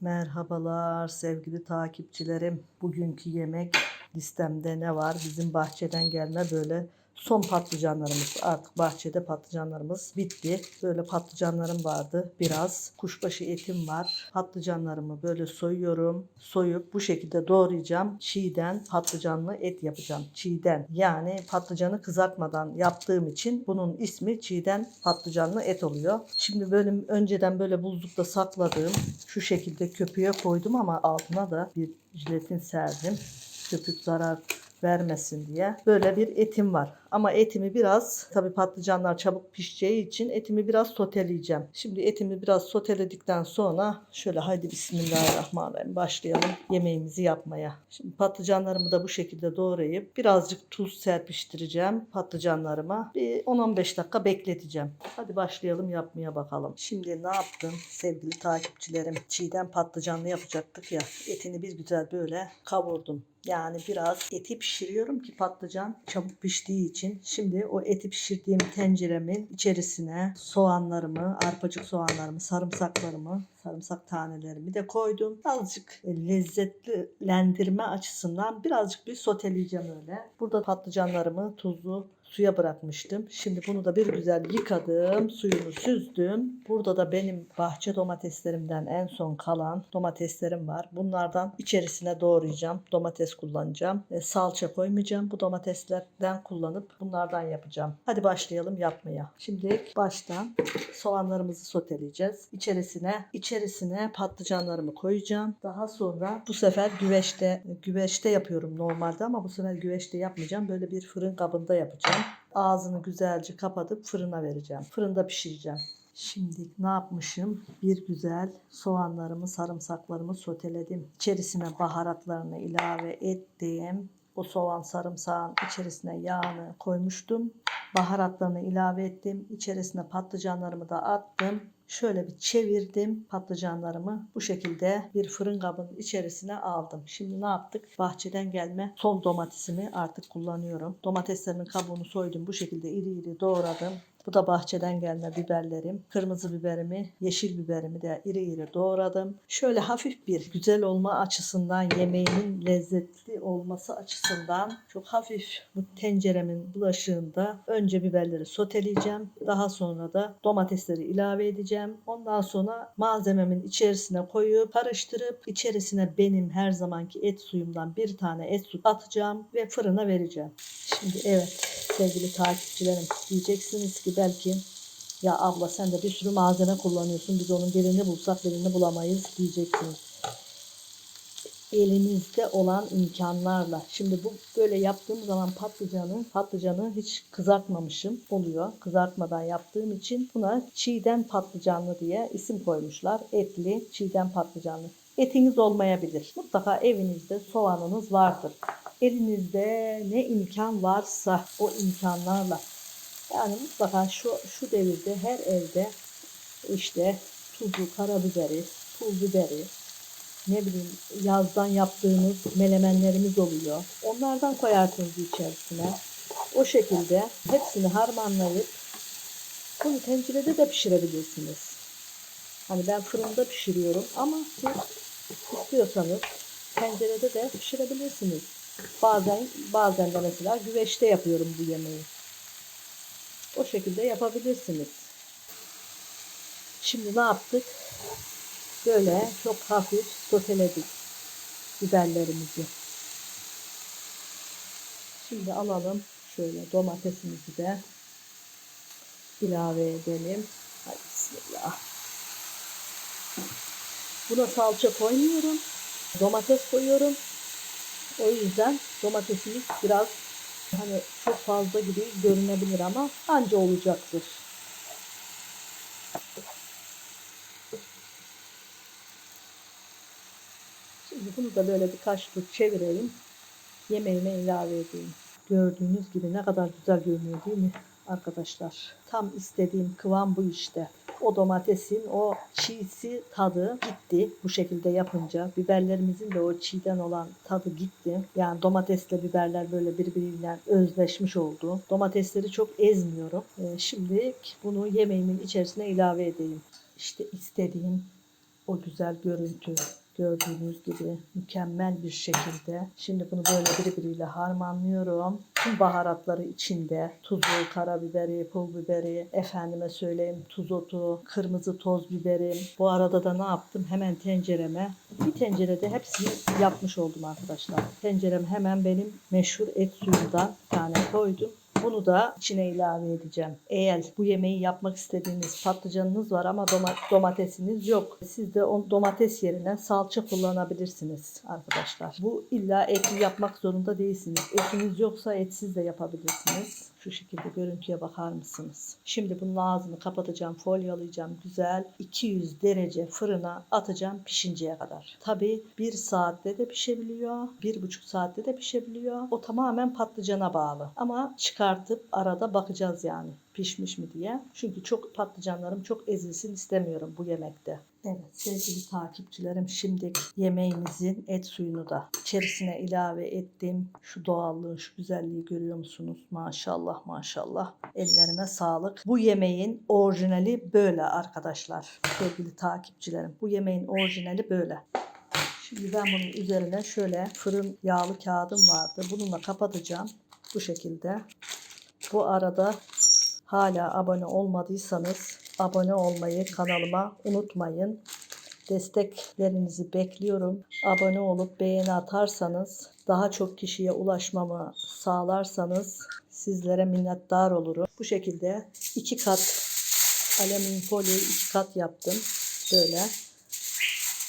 Merhabalar sevgili takipçilerim. Bugünkü yemek listemde ne var? Bizim bahçeden gelme böyle son patlıcanlarımız. Artık bahçede patlıcanlarımız bitti. Böyle patlıcanlarım vardı. Biraz kuşbaşı etim var. Patlıcanlarımı böyle soyuyorum. Soyup bu şekilde doğrayacağım. Çiğden patlıcanlı et yapacağım. Çiğden. Yani patlıcanı kızartmadan yaptığım için bunun ismi çiğden patlıcanlı et oluyor. Şimdi böyle önceden böyle buzlukta sakladığım şu şekilde köpüğe koydum ama altına da bir jiletin serdim. Köpük zarar vermesin diye. Böyle bir etim var. Ama etimi biraz tabi patlıcanlar çabuk pişeceği için etimi biraz soteleyeceğim. Şimdi etimi biraz soteledikten sonra şöyle haydi bismillahirrahmanirrahim başlayalım yemeğimizi yapmaya. Şimdi patlıcanlarımı da bu şekilde doğrayıp birazcık tuz serpiştireceğim patlıcanlarıma. Bir 10-15 dakika bekleteceğim. Hadi başlayalım yapmaya bakalım. Şimdi ne yaptım sevgili takipçilerim? Çiğden patlıcanlı yapacaktık ya. Etini bir güzel böyle kavurdum. Yani biraz eti pişiriyorum ki patlıcan çabuk piştiği için. Şimdi o eti pişirdiğim tenceremin içerisine soğanlarımı, arpacık soğanlarımı, sarımsaklarımı, sarımsak tanelerimi de koydum. Azıcık lezzetlendirme açısından birazcık bir soteleyeceğim öyle. Burada patlıcanlarımı tuzlu suya bırakmıştım. Şimdi bunu da bir güzel yıkadım. Suyunu süzdüm. Burada da benim bahçe domateslerimden en son kalan domateslerim var. Bunlardan içerisine doğrayacağım. Domates kullanacağım. E, salça koymayacağım. Bu domateslerden kullanıp bunlardan yapacağım. Hadi başlayalım yapmaya. Şimdi baştan soğanlarımızı soteleyeceğiz. İçerisine içerisine patlıcanlarımı koyacağım. Daha sonra bu sefer güveçte güveçte yapıyorum normalde ama bu sefer güveçte yapmayacağım. Böyle bir fırın kabında yapacağım. Ağzını güzelce kapatıp fırına vereceğim. Fırında pişireceğim. Şimdi ne yapmışım? Bir güzel soğanlarımı, sarımsaklarımı soteledim. İçerisine baharatlarını ilave ettim. O soğan sarımsağın içerisine yağını koymuştum. Baharatlarını ilave ettim. İçerisine patlıcanlarımı da attım. Şöyle bir çevirdim patlıcanlarımı. Bu şekilde bir fırın kabının içerisine aldım. Şimdi ne yaptık? Bahçeden gelme son domatesimi artık kullanıyorum. Domateslerimin kabuğunu soydum. Bu şekilde iri iri doğradım. Bu da bahçeden gelme biberlerim. Kırmızı biberimi, yeşil biberimi de iri iri doğradım. Şöyle hafif bir güzel olma açısından, yemeğimin lezzetli olması açısından çok hafif bu tenceremin bulaşığında önce biberleri soteleyeceğim. Daha sonra da domatesleri ilave edeceğim. Ondan sonra malzememin içerisine koyup karıştırıp içerisine benim her zamanki et suyumdan bir tane et su atacağım ve fırına vereceğim. Şimdi evet sevgili takipçilerim diyeceksiniz ki belki ya abla sen de bir sürü malzeme kullanıyorsun biz onun birini bulsak birini bulamayız diyeceksiniz. Elimizde olan imkanlarla. Şimdi bu böyle yaptığım zaman patlıcanı, patlıcanı hiç kızartmamışım oluyor. Kızartmadan yaptığım için buna çiğden patlıcanlı diye isim koymuşlar. Etli çiğden patlıcanlı. Etiniz olmayabilir. Mutlaka evinizde soğanınız vardır. Elinizde ne imkan varsa o imkanlarla yani mutlaka şu şu devirde her evde işte tuzu, karabiberi, pul biberi, ne bileyim yazdan yaptığımız melemenlerimiz oluyor. Onlardan koyarsınız içerisine. O şekilde hepsini harmanlayıp bunu tencerede de pişirebilirsiniz. Hani ben fırında pişiriyorum ama siz istiyorsanız tencerede de pişirebilirsiniz. Bazen bazen de mesela güveçte yapıyorum bu yemeği. O şekilde yapabilirsiniz. Şimdi ne yaptık? Böyle çok hafif soteledik biberlerimizi. Şimdi alalım şöyle domatesimizi de ilave edelim. Hadi bismillah. Buna salça koymuyorum. Domates koyuyorum. O yüzden domatesimiz biraz hani çok fazla gibi görünebilir ama anca olacaktır. Şimdi bunu da böyle birkaç tur çevireyim. Yemeğime ilave edeyim. Gördüğünüz gibi ne kadar güzel görünüyor değil mi arkadaşlar? Tam istediğim kıvam bu işte. O domatesin o çiğsi tadı gitti bu şekilde yapınca. Biberlerimizin de o çiğden olan tadı gitti. Yani domatesle biberler böyle birbiriyle özleşmiş oldu. Domatesleri çok ezmiyorum. Ee, şimdi bunu yemeğimin içerisine ilave edeyim. İşte istediğim O güzel görüntü gördüğünüz gibi mükemmel bir şekilde. Şimdi bunu böyle birbiriyle harmanlıyorum. Tüm baharatları içinde. Tuzu, karabiberi, pul biberi, efendime söyleyeyim tuz otu, kırmızı toz biberim. Bu arada da ne yaptım? Hemen tencereme bir tencerede hepsini yapmış oldum arkadaşlar. Tencerem hemen benim meşhur et suyundan bir tane koydum. Bunu da içine ilave edeceğim. Eğer bu yemeği yapmak istediğiniz patlıcanınız var ama doma- domatesiniz yok. Siz de o domates yerine salça kullanabilirsiniz arkadaşlar. Bu illa etli yapmak zorunda değilsiniz. Etiniz yoksa etsiz de yapabilirsiniz. Şu şekilde görüntüye bakar mısınız? Şimdi bunun ağzını kapatacağım, folyalayacağım güzel. 200 derece fırına atacağım pişinceye kadar. Tabii 1 saatte de pişebiliyor, 1,5 saatte de pişebiliyor. O tamamen patlıcana bağlı. Ama çıkartıp arada bakacağız yani pişmiş mi diye. Çünkü çok patlıcanlarım çok ezilsin istemiyorum bu yemekte. Evet sevgili takipçilerim şimdi yemeğimizin et suyunu da içerisine ilave ettim. Şu doğallığı, şu güzelliği görüyor musunuz? Maşallah maşallah. Ellerime sağlık. Bu yemeğin orijinali böyle arkadaşlar. Sevgili takipçilerim. Bu yemeğin orijinali böyle. Şimdi ben bunun üzerine şöyle fırın yağlı kağıdım vardı. Bununla kapatacağım. Bu şekilde. Bu arada hala abone olmadıysanız abone olmayı kanalıma unutmayın. Desteklerinizi bekliyorum. Abone olup beğeni atarsanız, daha çok kişiye ulaşmamı sağlarsanız sizlere minnettar olurum. Bu şekilde iki kat alüminyum folyoyu iki kat yaptım. Böyle.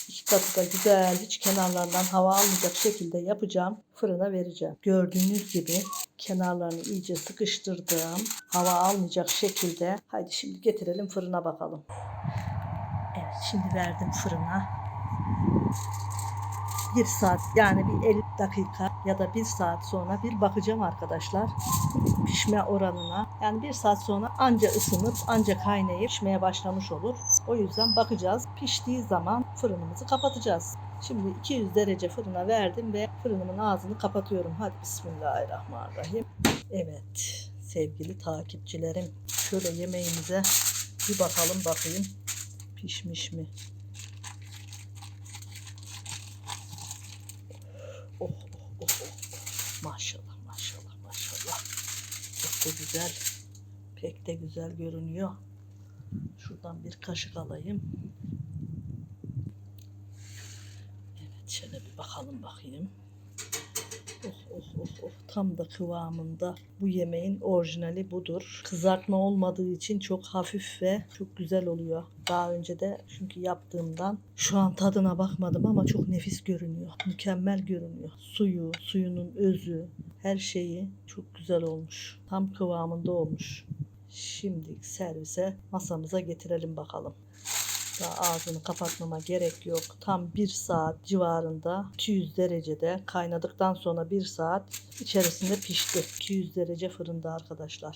İki katı da güzel hiç kenarlardan hava almayacak şekilde yapacağım. Fırına vereceğim. Gördüğünüz gibi kenarlarını iyice sıkıştırdım. Hava almayacak şekilde. Haydi şimdi getirelim fırına bakalım. Evet şimdi verdim fırına. Bir saat yani bir 50 dakika ya da bir saat sonra bir bakacağım arkadaşlar pişme oranına. Yani bir saat sonra anca ısınıp anca kaynayıp pişmeye başlamış olur. O yüzden bakacağız. Piştiği zaman fırınımızı kapatacağız. Şimdi 200 derece fırına verdim ve fırınımın ağzını kapatıyorum. Hadi Bismillahirrahmanirrahim. Evet sevgili takipçilerim şöyle yemeğimize bir bakalım bakayım pişmiş mi? Oh oh oh oh. Maşallah. Da güzel. Pek de güzel görünüyor. Şuradan bir kaşık alayım. Evet şöyle bir bakalım bakayım. Oh oh oh oh tam da kıvamında. Bu yemeğin orijinali budur. Kızartma olmadığı için çok hafif ve çok güzel oluyor. Daha önce de çünkü yaptığımdan şu an tadına bakmadım ama çok nefis görünüyor. Mükemmel görünüyor. Suyu, suyunun özü, her şeyi çok güzel olmuş. Tam kıvamında olmuş. Şimdi servise masamıza getirelim bakalım. Daha ağzını kapatmama gerek yok. Tam bir saat civarında 200 derecede kaynadıktan sonra bir saat içerisinde pişti. 200 derece fırında arkadaşlar.